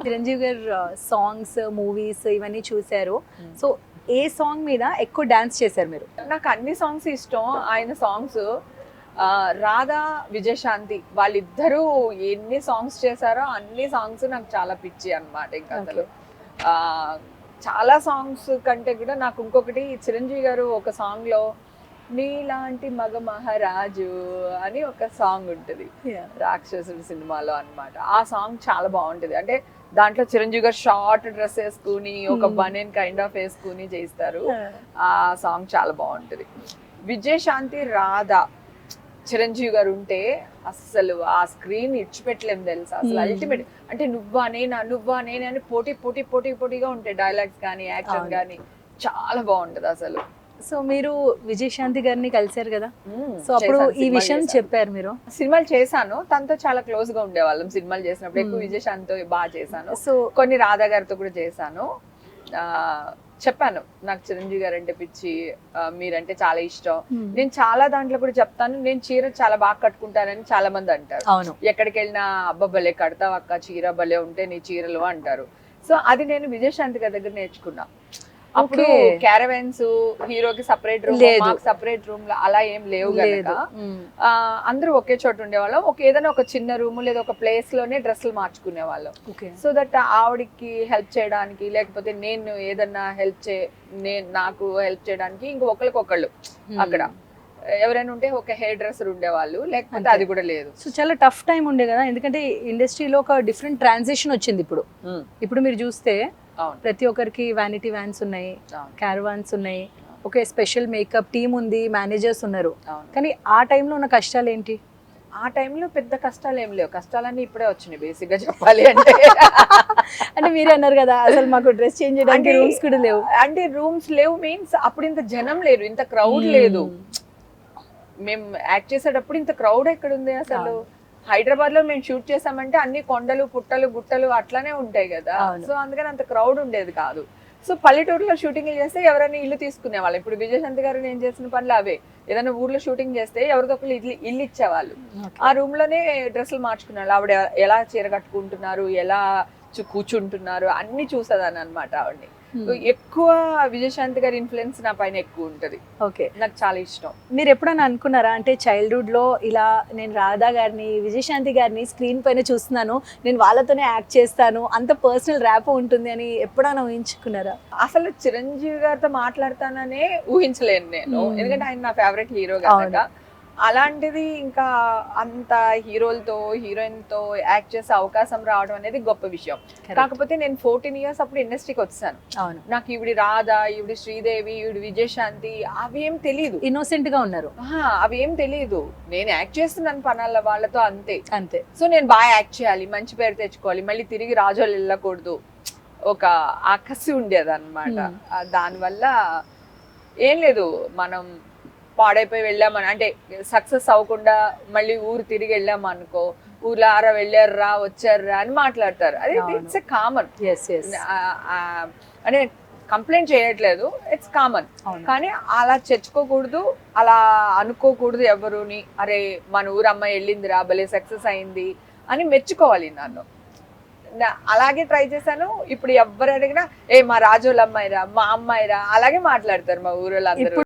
చిరంజీవి గారు songs movies ఇవన్నీ చూశారు. సో ఏ సాంగ్ మీద ఎక్కువ డాన్స్ చేశారు మీరు? నాకు అన్ని సాంగ్స్ ఇష్టం. ఆయన సాంగ్స్ రాధా విజయశాంతి వాళ్ళిద్దరూ ఎన్ని సాంగ్స్ చేశారో అన్ని సాంగ్స్ నాకు చాలా పిచ్చి అన్నమాట ఇంకా అసలు ఆ, చాలా సాంగ్స్ కంటే కూడా నాకు ఇంకొకటి చిరంజీవి గారు ఒక సాంగ్లో నీలాంటి మగ మహారాజు అని ఒక సాంగ్ ఉంటుంది. రాక్షసుడు సినిమాలో అన్నమాట. ఆ సాంగ్ చాలా బాగుంటది. అంటే దాంట్లో చిరంజీవి గారు షార్ట్ డ్రెస్ వేసుకుని ఒక Hmm. బనెన్ కైండ్ ఆఫ్ వేసుకుని చేస్తారు ఆ సాంగ్ చాలా బాగుంటది. విజయశాంతి రాధా చిరంజీవి గారు ఉంటే అస్సలు ఆ స్క్రీన్ ఇచ్చిపెట్టలేము తెలుసా? అసలు Hmm. అల్టిమేట్ అంటే నువ్వా నేనా నువ్వా నేనే అని పోటీ పోటీ పోటీ పోటీగా ఉంటాయి డైలాగ్స్ కానీ యాక్షన్. కానీ చాలా బాగుంటది అసలు. సో మీరు విజయశాంతి గారిని కలిశారు కదా? సో అప్పుడు ఈ విషయం. చెప్పారు మీరు. సినిమాలు చేశాను. తనతో చాలా క్లోజ్గా ఉండేవాళ్ళం సినిమాలు చేసినప్పుడు. ఎక్కువ. విజయశాంతితో బాగా చేశాను. సో కొన్ని రాధా గారితో కూడా చేశాను. ఆ, చెప్పాను. నాకు చిరంజీవి గారు అంటే పిచ్చి మీరంటే చాలా ఇష్టం. నేను చాలా దాంట్లో కూడా చెప్తాను. నేను చీర చాలా బాగా కట్టుకుంటానని చాలా మంది అంటారు. అవును. ఎక్కడికి వెళ్ళినా అబ్బా భలే కడతావు అక్క చీర భలే ఉంటే నీ చీరలు అంటారు. సో అది నేను విజయశాంతి గారి దగ్గర నేర్చుకున్నా. అప్పుడు. క్యారవెన్స్ హీరోకి సపరేట్ రూమ్. మాకు సపరేట్ రూమ్ అలా ఏం లేవు కనుక అందరూ ఒకే చోట ఉండేవాళ్ళం. ఒక ఏదైనా ఒక చిన్న రూమ్ లేదా ఒక ప్లేస్లోనే డ్రెస్సులు మార్చుకునే వాళ్ళం సో దట్ ఆవిడకి హెల్ప్ చేయడానికి లేకపోతే నేను ఏదన్నా హెల్ప్ చే నేను నాకు హెల్ప్ చేయడానికి ఇంక ఒకరికొకళ్ళు అక్కడ. ఎవరైనా ఉంటే ఒక హెయిర్ డ్రెస్సర్ ఉండేవాళ్ళు లేకపోతే. అది కూడా లేదు. సో చాలా టఫ్ టైం ఉండే కదా. ఎందుకంటే ఇండస్ట్రీలో ఒక డిఫరెంట్ ట్రాన్సిషన్ వచ్చింది ఇప్పుడు. ఇప్పుడు మీరు చూస్తే ప్రతి ఒక్కరికి వ్యానిటీ వ్యాన్స్ ఉన్నాయి క్యారవాన్స్ ఉన్నాయి. ఒక స్పెషల్ మేకప్ టీమ్ ఉంది మేనేజర్స్ ఉన్నారు. కానీ ఆ టైంలో ఉన్న కష్టాలు ఏంటి? ఆ టైంలో పెద్ద కష్టాలు ఏం లేవు. కష్టాలన్నీ ఇప్పుడే వచ్చినాయి బేసిక్గా చెప్పాలి అంటే. అంటే మీరే అన్నారు కదా అసలు మాకు డ్రెస్ చేంజ్ చేయడానికి రూమ్స్ కూడా లేవు. అంటే రూమ్స్ లేవు మీన్స్ అప్పుడు ఇంత జనం లేరు ఇంత క్రౌడ్ లేదు. మేము. యాక్ట్ చేసేటప్పుడు ఇంత క్రౌడ్ ఎక్కడ ఉంది అసలు? హైదరాబాద్లో మేము షూట్ చేసామంటే అన్ని కొండలు పుట్టలు గుట్టలు అట్లానే ఉంటాయి కదా. సో అందుకని అంత క్రౌడ్ ఉండేది కాదు. సో పల్లెటూరులో షూటింగ్ చేస్తే ఎవరైనా ఇల్లు తీసుకునే వాళ్ళు ఇప్పుడు విజయశాంతి గారు నేను చేసిన పనులు అవే. ఏదైనా ఊర్లో షూటింగ్ చేస్తే ఎవరిదో ఒకళ్ళు ఇల్లు ఇల్లు ఇచ్చేవాళ్ళు. ఆ రూమ్లోనే డ్రెస్సులు మార్చుకున్నారు ఆవిడ ఎలా చీర కట్టుకుంటున్నారు ఎలా కూర్చుంటున్నారు అన్ని చూసేదాన్ని అనమాట ఆవిడని. ఎక్కువ విజయశాంతి గారి ఇన్ఫ్లుయెన్స్ నా పైన ఎక్కువ ఉంటది. ఓకే నాకు చాలా ఇష్టం. మీరు ఎప్పుడైనా అనుకున్నారా? అంటే చైల్డ్హుడ్లో ఇలా నేను రాధా గారిని విజయశాంతి గారిని స్క్రీన్ పైన చూస్తున్నాను. నేను వాళ్ళతోనే యాక్ట్ చేస్తాను. అంత పర్సనల్ ర్యాప్ ఉంటుంది అని ఎప్పుడైనా ఊహించుకున్నారా? అసలు చిరంజీవి గారితో మాట్లాడతాననే ఊహించలేను నేను. Hmm. ఎందుకంటే ఆయన నా ఫేవరెట్ హీరో. కనుక. అలాంటిది ఇంకా అంత హీరోలతో హీరోయిన్తో యాక్ట్ చేసే అవకాశం రావడం అనేది గొప్ప విషయం. కాకపోతే నేను ఫోర్టీన్ ఇయర్స్ అప్పుడు ఇండస్ట్రీకి వచ్చాను. అవును. నాకు ఈవిడి రాధా ఈవిడి శ్రీదేవి ఈవిడి విజయశాంతి అవి ఏం తెలియదు ఇన్నోసెంట్గా ఉన్నారు. అవి ఏం తెలియదు నేను యాక్ట్ చేస్తున్నాను పనాల వాళ్ళతో అంతే. అంతే. సో నేను బాగా యాక్ట్ చేయాలి మంచి పేరు తెచ్చుకోవాలి మళ్ళీ తిరిగి రాజోలు వెళ్ళకూడదు. ఒక ఆకసి ఉండేది అనమాట Hmm. దానివల్ల ఏం లేదు. మనం పాడైపోయి వెళ్ళామని అంటే సక్సెస్ అవ్వకుండా మళ్ళీ ఊరు తిరిగి వెళ్ళాము అనుకో ఊర్లో ఆరా వెళ్ళారా వచ్చారా అని మాట్లాడతారు. అది. ఇట్స్ ఎ కామన్ అంటే కంప్లైంట్ చేయట్లేదు ఇట్స్ కామన్ కానీ అలా తెచ్చుకోకూడదు అలా అనుకోకూడదు ఎవరుని. అరే మన ఊరు అమ్మాయి వెళ్ళిందిరా భలే సక్సెస్ అయింది అని మెచ్చుకోవాలి నన్ను. అలాగే ట్రై చేశాను. ఇప్పుడు ఎవరు అడిగినా ఏ మా రాజోళ్ళ అమ్మాయిరా మా అమ్మాయిరా అలాగే మాట్లాడతారు మా ఊరోళ్ళందరూ.